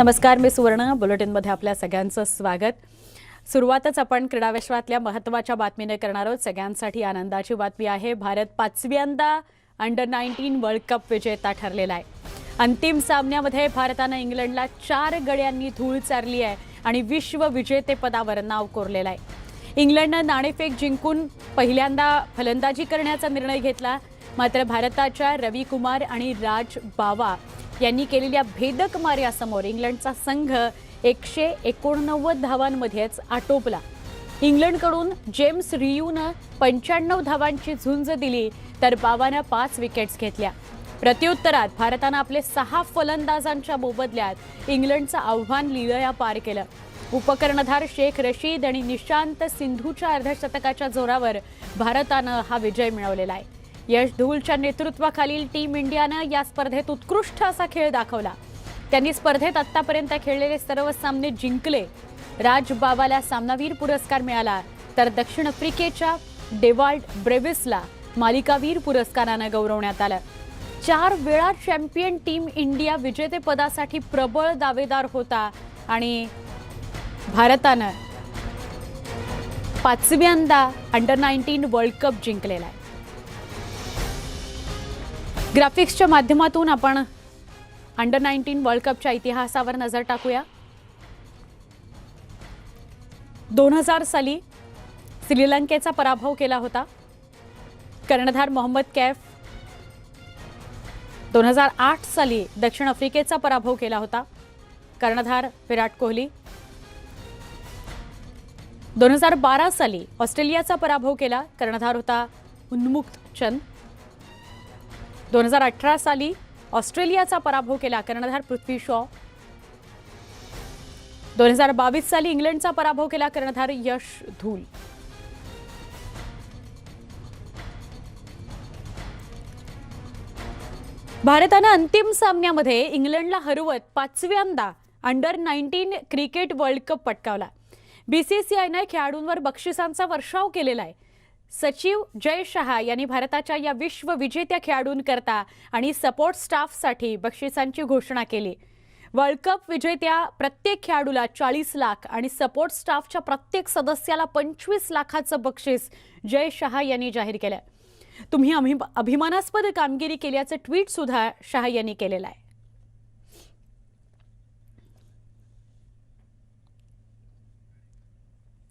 नमस्कार मी सुवर्ण. बुलेटिनमध्ये आपल्या सगळ्यांचं स्वागत. सुरुवातच आपण क्रीडा विश्वातल्या महत्त्वाच्या बातमीने करणार आहोत. सगळ्यांसाठी आनंदाची बातमी आहे. भारत पाचव्यांदा अंडर नाईन्टीन वर्ल्ड कप विजेता ठरलेला आहे. अंतिम सामन्यामध्ये भारतानं इंग्लंडला चार गड्यांनी धूळ चारली आहे आणि विश्व विजेतेपदावर नाव कोरलेलं आहे. इंग्लंडनं नाणेफेक जिंकून पहिल्यांदा फलंदाजी करण्याचा निर्णय घेतला. मात्र भारताच्या रवी कुमार आणि राज बावा यांनी केलेल्या भेदक मार्यासमोर इंग्लंडचा संघ एकशे एकोणनव्वद धावांमध्येच आटोपला. इंग्लंडकडून जेम्स रियूनं पंच्याण्णव धावांची झुंज दिली तर बावानं पाच विकेट्स घेतल्या. प्रत्युत्तरात भारतानं आपले सहा फलंदाजांच्या मोबदल्यात इंग्लंडचं आव्हान लिलया पार केलं. उपकर्णधार शेख रशीद आणि निशांत सिंधूच्या अर्धशतकाच्या जोरावर भारतानं हा विजय मिळवलेला आहे. यश धूलच्या नेतृत्वाखालील टीम इंडियानं या स्पर्धेत उत्कृष्ट असा खेळ दाखवला. त्यांनी स्पर्धेत आतापर्यंत खेळलेले सर्व सामने जिंकले. राज बाबाला सामनावीर पुरस्कार मिळाला तर दक्षिण आफ्रिकेच्या डेवाल्ड ब्रेविसला मालिकावीर पुरस्कारानं गौरवण्यात आलं. चार वेळा चॅम्पियन टीम इंडिया विजेतेपदासाठी प्रबळ दावेदार होता आणि भारतानं पाचव्यांदा अंडर नाईन्टीन वर्ल्ड कप जिंकलेला आहे. ग्राफिक्सच्या माध्यमातून आपण अंडर नाईन्टीन वर्ल्ड कपच्या इतिहासावर नजर टाकूया. दोन हजार साली श्रीलंकेचा पराभव केला होता. कर्णधार मोहम्मद कैफ दोन हजार आठ साली दक्षिण आफ्रिकेचा पराभव केला होता. कर्णधार विराट कोहली दोन हजार बारा साली ऑस्ट्रेलियाचा पराभव केला. कर्णधार होता उन्मुक्त चंद. दोन हजार अठरा साली ऑस्ट्रेलियाचा पराभव केला कर्णधार पृथ्वी शॉ. दोन हजार बावीस साली इंग्लंडचा पराभव केला कर्णधार यश धूल. भारतानं अंतिम सामन्यामध्ये इंग्लंडला हरवत पाचव्यांदा under nineteen cricket world cup पटकावला. बीसीसीआयनं खेळाडूंवर बक्षिसांचा वर्षाव केलेला आहे. सचिव जय शहा यांनी भारताच्या या विश्व विजेत्या खेळाडूंकरता आणि सपोर्ट स्टाफसाठी बक्षिसांची घोषणा केली. वर्ल्ड कप विजेत्या प्रत्येक खेळाडूला चाळीस लाख आणि सपोर्ट स्टाफच्या प्रत्येक सदस्याला पंचवीस लाखाचं बक्षीस जय शहा यांनी जाहीर केलं. तुम्ही अभि अभिमानास्पद कामगिरी केल्याचं ट्विट सुद्धा शहा यांनी केलेलं आहे.